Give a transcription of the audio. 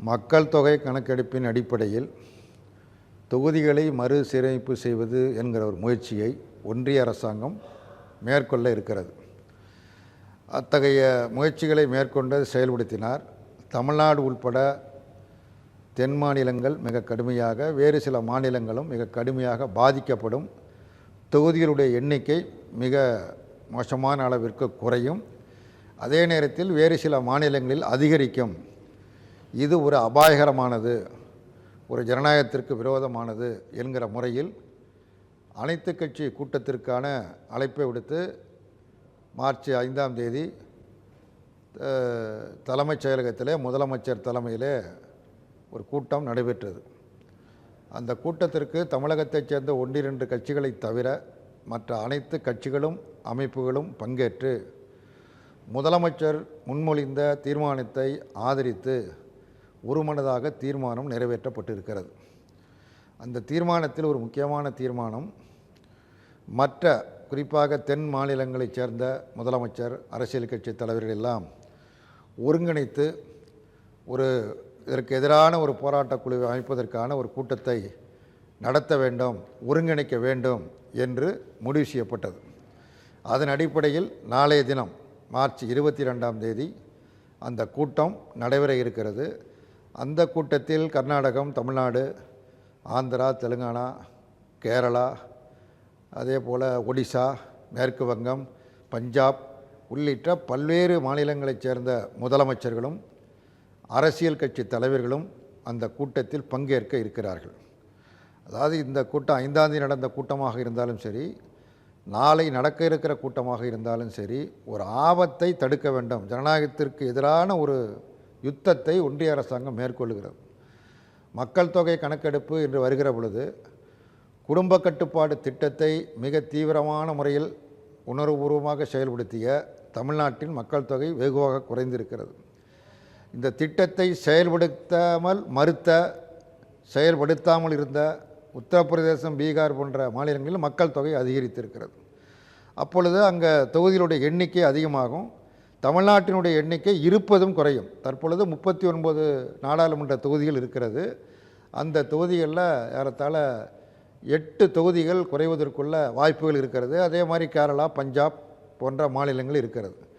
மக்கள் தொகை கணக்கெடுப்பின் அடிப்படையில் தொகுதிகளை மறுசீரமைப்பு செய்வது என்கிற ஒரு முயற்சியை ஒன்றிய அரசாங்கம் மேற்கொள்ள இருக்கிறது. அத்தகைய முயற்சிகளை மேற்கொண்டு செயல்படுத்தினார். தமிழ்நாடு உட்பட தென் மாநிலங்கள் மிக கடுமையாக வேறு சில மாநிலங்களும் மிக கடுமையாக பாதிக்கப்படும். தொகுதிகளுடைய எண்ணிக்கை மிக மோசமான அளவிற்கு குறையும். அதே நேரத்தில் வேறு சில மாநிலங்களில் அதிகரிக்கும். இது ஒரு அபாயகரமானது ஒரு ஜனநாயகத்திற்கு விரோதமானது என்கிற முறையில் அனைத்து கட்சி கூட்டத்திற்கான அழைப்பை விடுத்து மார்ச் ஐந்தாம் தேதி தலைமைச் செயலகத்திலே முதலமைச்சர் தலைமையிலே ஒரு கூட்டம் நடைபெற்றது. அந்த கூட்டத்திற்கு தமிழகத்தைச் சேர்ந்த ஒன்றிரண்டு கட்சிகளை தவிர மற்ற அனைத்து கட்சிகளும் அமைப்புகளும் பங்கேற்று முதலமைச்சர் முன்மொழிந்த தீர்மானத்தை ஆதரித்து ஒருமனதாக தீர்மானம் நிறைவேற்றப்பட்டிருக்கிறது. அந்த தீர்மானத்தில் ஒரு முக்கியமான தீர்மானம் மற்ற குறிப்பாக தென் மாநிலங்களைச் சேர்ந்த முதலமைச்சர் அரசியல் கட்சி தலைவர்கள் எல்லாம் ஒருங்கிணைத்து ஒரு இதற்கு எதிரான ஒரு போராட்டக் குழுவை அமைப்பதற்கான ஒரு கூட்டத்தை நடத்த வேண்டும் ஒருங்கிணைக்க வேண்டும் என்று முடிவு செய்யப்பட்டது. அதன் அடிப்படையில் நாளைய தினம் மார்ச் இருபத்தி ரெண்டாம் தேதி அந்த கூட்டம் நடைபெற இருக்கிறது. அந்த கூட்டத்தில் கர்நாடகம் தமிழ்நாடு ஆந்திரா தெலுங்கானா கேரளா அதே போல் ஒடிசா மேற்கு வங்கம் பஞ்சாப் உள்ளிட்ட பல்வேறு மாநிலங்களைச் சேர்ந்த முதலமைச்சர்களும் அரசியல் கட்சி தலைவர்களும் அந்த கூட்டத்தில் பங்கேற்க இருக்கிறார்கள். அதாவது இந்த கூட்டம் ஐந்தாந்தி நடந்த கூட்டமாக இருந்தாலும் சரி நாளை நடக்க இருக்கிற கூட்டமாக இருந்தாலும் சரி ஒரு ஆபத்தை தடுக்க வேண்டும். ஜனநாயகத்திற்கு எதிரான ஒரு யுத்தத்தை ஒன்றிய அரசாங்கம் மேற்கொள்கிறது. மக்கள் தொகை கணக்கெடுப்பு என்று வருகிற பொழுது குடும்ப கட்டுப்பாடு திட்டத்தை மிக தீவிரமான முறையில் உணர்வுபூர்வமாக செயல்படுத்திய தமிழ்நாட்டின் மக்கள் தொகை வெகுவாக குறைந்திருக்கிறது. இந்த திட்டத்தை செயல்படுத்தாமல் மறுத்த செயல்படுத்தாமல் இருந்த உத்தரப்பிரதேசம் பீகார் போன்ற மாநிலங்களில் மக்கள் தொகை அதிகரித்திருக்கிறது. அப்பொழுது அங்கே தொகுதிகளுடைய எண்ணிக்கை அதிகமாகும். தமிழ்நாட்டினுடைய எண்ணிக்கை இருப்பதும் குறையும். தற்பொழுது முப்பத்தி ஒன்பது நாடாளுமன்ற தொகுதிகள் இருக்கிறது. அந்த தொகுதிகளில் ஏறத்தாழ எட்டு தொகுதிகள் குறைவதற்குள்ள வாய்ப்புகள் இருக்கிறது. அதே மாதிரி கேரளா பஞ்சாப் போன்ற மாநிலங்கள் இருக்கிறது.